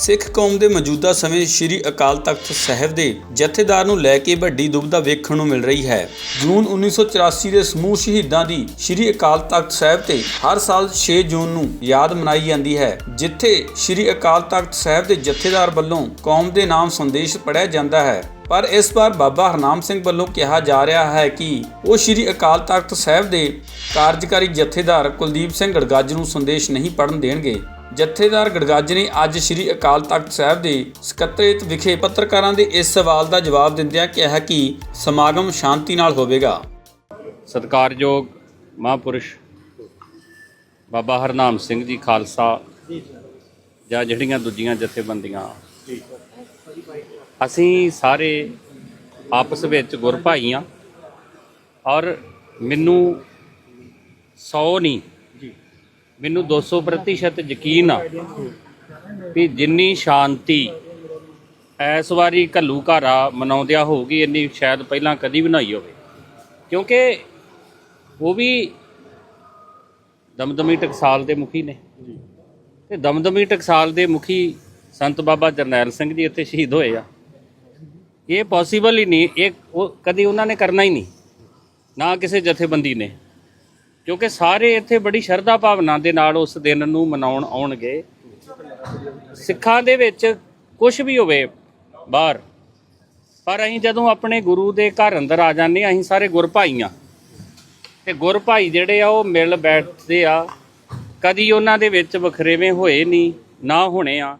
ਸਿੱਖ ਕੌਮ ਦੇ ਮੌਜੂਦਾ ਸਮੇਂ ਸ੍ਰੀ ਅਕਾਲ ਤਖਤ ਸਾਹਿਬ ਦੇ ਜਥੇਦਾਰ ਨੂੰ ਲੈ ਕੇ ਵੱਡੀ ਦੁਬਿਧਾ ਵੇਖਣ ਨੂੰ ਮਿਲ ਰਹੀ ਹੈ। ਜੂਨ 1984 ਦੇ ਸਮੂਹ ਸ਼ਹੀਦਾਂ ਦੀ ਸ੍ਰੀ ਅਕਾਲ ਤਖਤ ਸਾਹਿਬ ਤੇ ਹਰ ਸਾਲ 6 ਜੂਨ ਨੂੰ ਯਾਦ ਮਨਾਈ ਜਾਂਦੀ ਹੈ, ਜਿੱਥੇ ਸ੍ਰੀ ਅਕਾਲ ਤਖਤ ਸਾਹਿਬ ਦੇ ਜਥੇਦਾਰ ਵੱਲੋਂ ਕੌਮ ਦੇ ਨਾਮ ਸੰਦੇਸ਼ ਪੜਿਆ ਜਾਂਦਾ ਹੈ। ਪਰ ਇਸ ਵਾਰ ਬਾਬਾ ਹਰਨਾਮ ਸਿੰਘ ਵੱਲੋਂ ਕਿਹਾ ਜਾ ਰਿਹਾ ਹੈ ਕਿ ਉਹ ਸ੍ਰੀ ਅਕਾਲ ਤਖਤ ਸਾਹਿਬ ਦੇ ਕਾਰਜਕਾਰੀ ਜਥੇਦਾਰ ਕੁਲਦੀਪ ਸਿੰਘ ਗੜਗੱਜ ਨੂੰ ਸੰਦੇਸ਼ ਨਹੀਂ ਪੜਨ ਦੇਣਗੇ। ਜਥੇਦਾਰ ਗੜਗੱਜ ਨੇ ਅੱਜ ਸ੍ਰੀ ਅਕਾਲ ਤਖਤ ਸਾਹਿਬ ਦੇ ਸਕੱਤਰੇਤ ਵਿਖੇ ਪੱਤਰਕਾਰਾਂ ਦੇ ਇਸ ਸਵਾਲ ਦਾ ਜਵਾਬ ਦਿੰਦਿਆਂ ਕਿਹਾ ਕਿ ਸਮਾਗਮ ਸ਼ਾਂਤੀ ਨਾਲ ਹੋਵੇਗਾ। ਸਤਿਕਾਰਯੋਗ ਮਹਾਂਪੁਰਸ਼ ਬਾਬਾ ਹਰਨਾਮ ਸਿੰਘ ਜੀ ਖਾਲਸਾ ਜਾਂ ਜਿਹੜੀਆਂ ਦੂਜੀਆਂ ਜਥੇਬੰਦੀਆਂ। ਅਸੀਂ ਸਾਰੇ ਆਪਸ ਵਿੱਚ ਗੁਰ ਭਾਈ ਹਾਂ ਔਰ ਮੈਨੂੰ 100 ਨਹੀਂ ਮੈਨੂੰ 200% ਯਕੀਨ ਆ ਵੀ ਜਿੰਨੀ ਸ਼ਾਂਤੀ ਇਸ ਵਾਰੀ ਘੱਲੂ ਘਾਰਾ ਮਨਾਉਂਦਿਆਂ ਹੋਊਗੀ ਇੰਨੀ ਸ਼ਾਇਦ ਪਹਿਲਾਂ ਕਦੀ ਵੀ ਨਾ ਹੋਈ ਹੋਵੇ। ਕਿਉਂਕਿ ਉਹ ਵੀ ਦਮਦਮੀ ਟਕਸਾਲ ਦੇ ਮੁਖੀ ਨੇ। ਤੇ ਦਮਦਮੀ ਟਕਸਾਲ ਦੇ ਮੁਖੀ ਸੰਤ ਬਾਬਾ ਜਰਨੈਲ ਸਿੰਘ ਜੀ ਇੱਥੇ ਸ਼ਹੀਦ ਹੋਏ ਆ। ਇਹ ਪੋਸੀਬਲ ਹੀ ਨਹੀਂ ਇਹ ਉਹ ਕਦੀ ਉਹਨਾਂ ਨੇ ਕਰਨਾ ਹੀ ਨਹੀਂ। ਨਾ ਕਿਸੇ ਜਥੇਬੰਦੀ ਨੇ। ਕਿਉਂਕਿ ਸਾਰੇ ਇੱਥੇ ਬੜੀ ਸ਼ਰਧਾ ਭਾਵਨਾ ਦੇ ਨਾਲ ਉਸ ਦਿਨ ਨੂੰ ਮਨਾਉਣ ਆਉਣਗੇ। ਸਿੱਖਾਂ ਦੇ ਵਿੱਚ ਕੁਝ ਵੀ ਹੋਵੇ ਬਾਹਰ, ਪਰ ਅਸੀਂ ਜਦੋਂ ਆਪਣੇ ਗੁਰੂ ਦੇ ਘਰ ਅੰਦਰ ਆ ਜਾਂਦੇ ਹਾਂ, ਅਸੀਂ ਸਾਰੇ ਗੁਰਭਾਈ ਆ ਤੇ ਗੁਰ ਜਿਹੜੇ ਆ, ਉਹ ਮਿਲ ਬੈਠਦੇ ਆ। ਕਦੀ ਉਹਨਾਂ ਦੇ ਵਿੱਚ ਵਖਰੇਵੇਂ ਹੋਏ ਨਹੀਂ, ਨਾ ਹੋਣੇ ਆ।